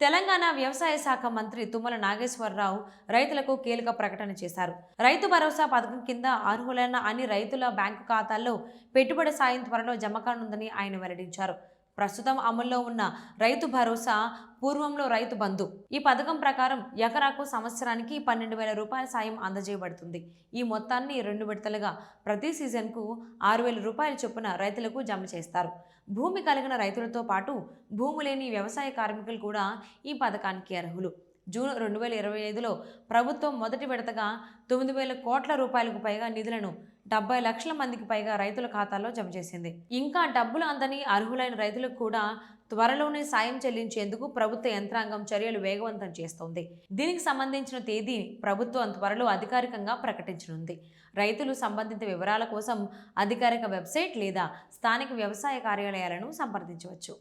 తెలంగాణ వ్యవసాయ శాఖ మంత్రి తుమ్మల నాగేశ్వరరావు రైతులకు కీలక ప్రకటన చేశారు. రైతు భరోసా పథకం కింద అర్హులైన అన్ని రైతుల బ్యాంకు ఖాతాల్లో పెట్టుబడి సాయం త్వరలో జమ కానుందని ఆయన వెల్లడించారు. ప్రస్తుతం అమల్లో ఉన్న రైతు భరోసా పూర్వంలో రైతు బంధు. ఈ పథకం ప్రకారం ఎకరాకు సంవత్సరానికి పన్నెండు వేల రూపాయల సాయం అందజేయబడుతుంది. ఈ మొత్తాన్ని రెండు విడతలుగా ప్రతి సీజన్కు ఆరు వేల రూపాయల చొప్పున రైతులకు జమ చేస్తారు. భూమి కలిగిన రైతులతో పాటు భూమి లేని వ్యవసాయ కార్మికులు కూడా ఈ పథకానికి అర్హులు. జూన్ రెండు వేల ఇరవై ఐదులో ప్రభుత్వం మొదటి విడతగా తొమ్మిది వేల కోట్ల రూపాయలకు పైగా నిధులను డెబ్బై లక్షల మందికి పైగా రైతుల ఖాతాల్లో జమ చేసింది. ఇంకా డబ్బులు అందని అర్హులైన రైతులకు కూడా త్వరలోనే సాయం చెల్లించేందుకు ప్రభుత్వ యంత్రాంగం చర్యలు వేగవంతం చేస్తోంది. దీనికి సంబంధించిన తేదీ ప్రభుత్వం త్వరలో అధికారికంగా ప్రకటించనుంది. రైతులు సంబంధిత వివరాల కోసం అధికారిక వెబ్సైట్ లేదా స్థానిక వ్యవసాయ కార్యాలయాలను సంప్రదించవచ్చు.